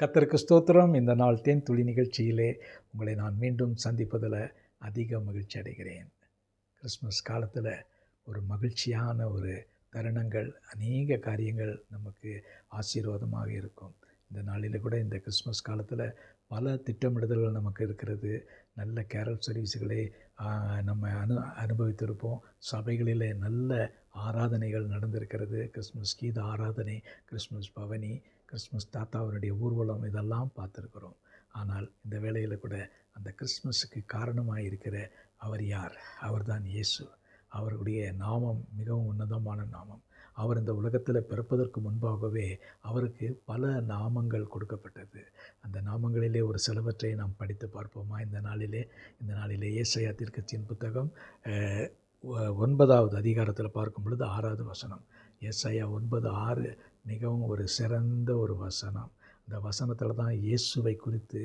கத்தருக்கு ஸ்தோத்திரம். இந்த நாள் தேன் துளி நிகழ்ச்சியிலே உங்களை நான் மீண்டும் சந்திப்பதில் அதிக மகிழ்ச்சி அடைகிறேன். கிறிஸ்மஸ் காலத்தில் ஒரு மகிழ்ச்சியான ஒரு தருணங்கள் அநேக காரியங்கள் நமக்கு ஆசீர்வாதமாக இருக்கும். இந்த நாளில் கூட இந்த கிறிஸ்மஸ் காலத்தில் பல திட்டமிடுதல்கள் நமக்கு இருக்கிறது. நல்ல கேரல் சர்வீஸுகளை நம்ம அனு அனுபவித்திருப்போம். சபைகளில் நல்ல ஆராதனைகள் நடந்திருக்கிறது. கிறிஸ்மஸ் கீத ஆராதனை கிறிஸ்மஸ் பவனி கிறிஸ்மஸ் தாத்தாவருடைய ஊர்வலம் இதெல்லாம் பார்த்துருக்குறோம். ஆனால் இந்த வேளையில் கூட அந்த கிறிஸ்மஸுக்கு காரணமாக இருக்கிற அவர் யார்? அவர்தான் இயேசு. அவருடைய நாமம் மிகவும் உன்னதமான நாமம். அவர் இந்த உலகத்தில் பிறப்பதற்கு முன்பாகவே அவருக்கு பல நாமங்கள் கொடுக்கப்பட்டது. அந்த நாமங்களிலே ஒரு சிலவற்றை நாம் படித்து பார்ப்போமா? இந்த நாளிலே இந்த நாளிலே ஏசையா திருக்கட்சியின் புத்தகம் ஒன்பதாவது அதிகாரத்தில் பார்க்கும் பொழுது ஆறாவது வசனம். ஏசையா ஒன்பது ஆறு மிகவும் ஒரு சிறந்த ஒரு வசனம். அந்த வசனத்தில் தான் இயேசுவை குறித்து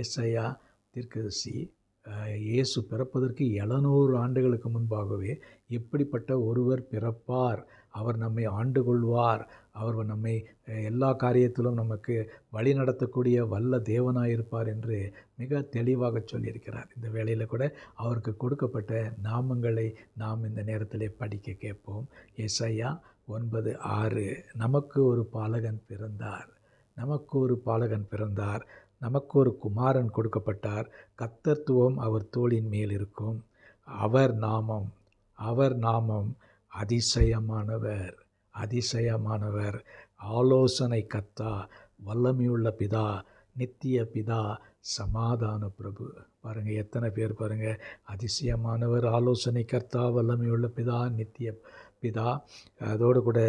ஏசையா தீர்க்கதரிசி இயேசு பிறப்பதற்கு எழுநூறு ஆண்டுகளுக்கு முன்பாகவே எப்படிப்பட்ட ஒருவர் பிறப்பார் அவர் நம்மை ஆண்டு கொள்வார் அவர் நம்மை எல்லா காரியத்திலும் நமக்கு வழி நடத்தக்கூடிய வல்ல தேவனாயிருப்பார் என்று மிக தெளிவாக சொல்லியிருக்கிறார். இந்த வேளையில் கூட அவருக்கு கொடுக்கப்பட்ட நாமங்களை நாம் இந்த நேரத்தில் படிக்க கேட்போம். எஸ்ஐயா ஒன்பது ஆறு நமக்கு ஒரு பாலகன் பிறந்தார். நமக்கு ஒரு பாலகன் பிறந்தார். நமக்கு ஒரு குமாரன் கொடுக்கப்பட்டார். கத்தத்துவம் அவர் தோளின் மேல் இருக்கும். அவர் நாமம் அவர் நாமம் அதிசயமானவர் அதிசயமானவர். ஆலோசனை கத்தா வல்லமையுள்ள பிதா நித்திய பிதா சமாதான பிரபு. பாருங்கள் எத்தனை பேர் பாருங்கள் அதிசயமானவர் ஆலோசனை கர்த்தா வல்லமையுள்ள பிதா நித்திய பிதா அதோடு கூட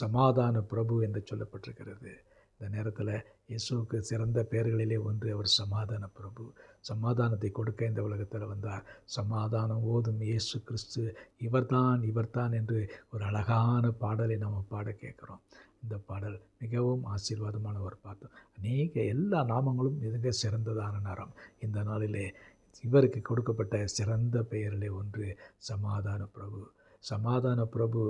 சமாதான பிரபு என்று சொல்லப்பட்டிருக்கிறது. இந்த நேரத்தில் இயேசுவுக்கு சிறந்த பெயர்களிலே ஒன்று அவர் சமாதான பிரபு. சமாதானத்தை கொடுக்க இந்த உலகத்தில் வந்தார். சமாதானம் ஓதும் இயேசு கிறிஸ்து இவர்தான் இவர்தான் என்று ஒரு அழகான பாடலை நாம் பாட கேட்குறோம். இந்த பாடல் மிகவும் ஆசீர்வாதமான ஒரு பார்த்தோம் அநேக எல்லா நாமங்களும் மிக சிறந்ததான நேரம். இந்த நாளிலே இவருக்கு கொடுக்கப்பட்ட சிறந்த பெயரிலே ஒன்று சமாதான பிரபு. சமாதான பிரபு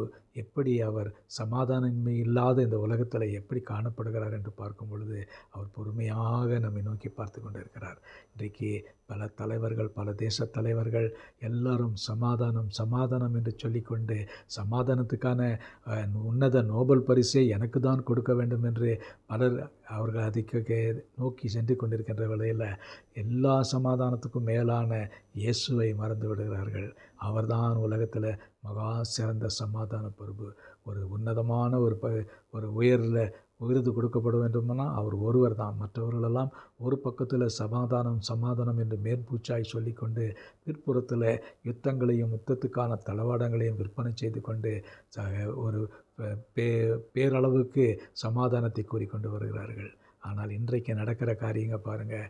எப்படி அவர் சமாதானமே இல்லாத இந்த உலகத்தில் எப்படி காணப்படுகிறார் என்று பார்க்கும் பொழுது அவர் பொறுமையாக நம்மை நோக்கி பார்த்து கொண்டிருக்கிறார். இன்றைக்கு பல தலைவர்கள் பல தேச தலைவர்கள் எல்லாரும் சமாதானம் சமாதானம் என்று சொல்லிக்கொண்டு சமாதானத்துக்கான உன்னத நோபல் பரிசை எனக்கு தான் கொடுக்க வேண்டும் என்று பலர் அவர்கள் அதிக நோக்கி சென்று கொண்டிருக்கின்ற வேளையில் எல்லா சமாதானத்துக்கும் மேலான இயேசுவை மறந்து விடுகிறார்கள். அவர்தான் உலகத்தில் மகா சிறந்த சமாதான பொறுப்பு. ஒரு உன்னதமான ஒரு ப ஒரு உயரில் விருது கொடுக்கப்பட வேண்டுமானால் அவர் ஒருவர் தான் மற்றவர்களெல்லாம் ஒரு பக்கத்தில் சமாதானம் சமாதானம் என்று மேற்பூச்சாய் சொல்லிக்கொண்டு பிற்புறத்தில் யுத்தங்களையும் யுத்தத்துக்கான தளவாடங்களையும் விற்பனை செய்து கொண்டு ஒரு பே பேரளவுக்கு சமாதானத்தை கூறிக்கொண்டு வருகிறார்கள். ஆனால் இன்றைக்கு நடக்கிற காரியங்க பாருங்கள்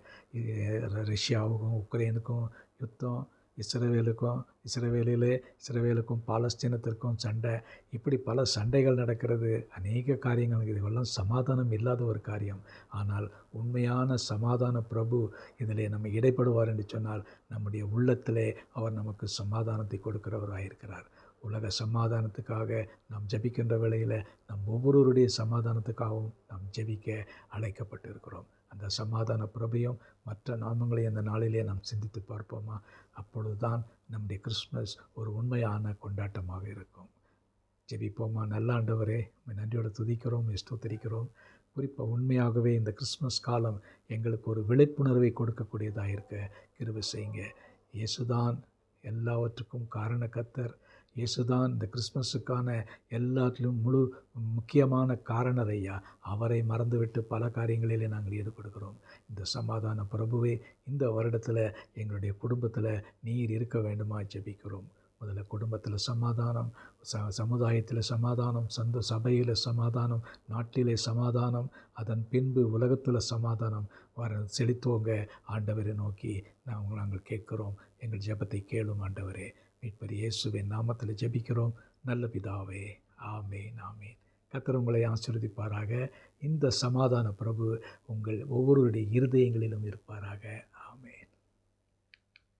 ரஷ்யாவுக்கும் உக்ரைனுக்கும் யுத்தம் இஸ்ரவேலுக்கும் இஸ்ரவேலிலே இஸ்ரவேலுக்கும் பாலஸ்தீனத்திற்கும் சண்டை. இப்படி பல சண்டைகள் நடக்கிறது. அநேக காரியங்கள். இதுவெல்லாம் சமாதானம் இல்லாத ஒரு காரியம். ஆனால் உண்மையான சமாதான பிரபு இதில் நம்ம இடைப்படுவார் என்று சொன்னால் நம்முடைய உள்ளத்திலே அவர் நமக்கு சமாதானத்தை கொடுக்கிறவராயிருக்கிறார். உலக சமாதானத்துக்காக நாம் ஜபிக்கின்ற வேளையில் நம் ஒவ்வொருவருடைய சமாதானத்துக்காகவும் நாம் ஜபிக்க அழைக்கப்பட்டு இருக்கிறோம் அந்த சமாதான பிரபையும் மற்ற நாமங்களையும் அந்த நாளிலே நாம் சிந்தித்து பார்ப்போமா? அப்பொழுது தான் நம்முடைய கிறிஸ்மஸ் ஒரு உண்மையான கொண்டாட்டமாக இருக்கும். ஜெபிப்போமா? நல்ல ஆண்டவரே நன்றியோடு துதிக்கிறோம் ஸ்தோத்தரிக்கிறோம். குறிப்பாக உண்மையாகவே இந்த கிறிஸ்மஸ் காலம் எங்களுக்கு ஒரு விழிப்புணர்வை கொடுக்கக்கூடியதாக இருக்க கிருபை செய்யுங்க. இயேசுதான் எல்லாவற்றுக்கும் காரண கத்தர் இயேசுதான் இந்த கிறிஸ்மஸுக்கான எல்லாத்திலும் முழு முக்கியமான காரணர் ஐயா. அவரை மறந்துவிட்டு பல காரியங்களிலே நாங்கள் ஈடுபடுகிறோம் இந்த சமாதான பிரபுவே இந்த வருடத்தில் எங்களுடைய குடும்பத்தில் நீர் இருக்க வேண்டுமா ஜெபிக்கிறோம். முதல்ல குடும்பத்தில் சமாதானம் ச சமுதாயத்தில் சமாதானம் சந்த சபையில் சமாதானம் நாட்டிலே சமாதானம் அதன் பின்பு உலகத்தில் சமாதானம். வர செழித்தோங்க. ஆண்டவரை நோக்கி நாங்கள் நாங்கள் கேட்குறோம். எங்கள் ஜெபத்தை கேளும் ஆண்டவரே. மீட்பர் இயேசுவின் நாமத்தில் ஜெபிக்கிறோம். நல்ல பிதாவே ஆமேன் ஆமேன். கத்தர் உங்களை ஆசிர்வதிப்பாராக. இந்த சமாதான பிரபு உங்கள் ஒவ்வொருவருடைய இருதயங்களிலும் இருப்பாராக.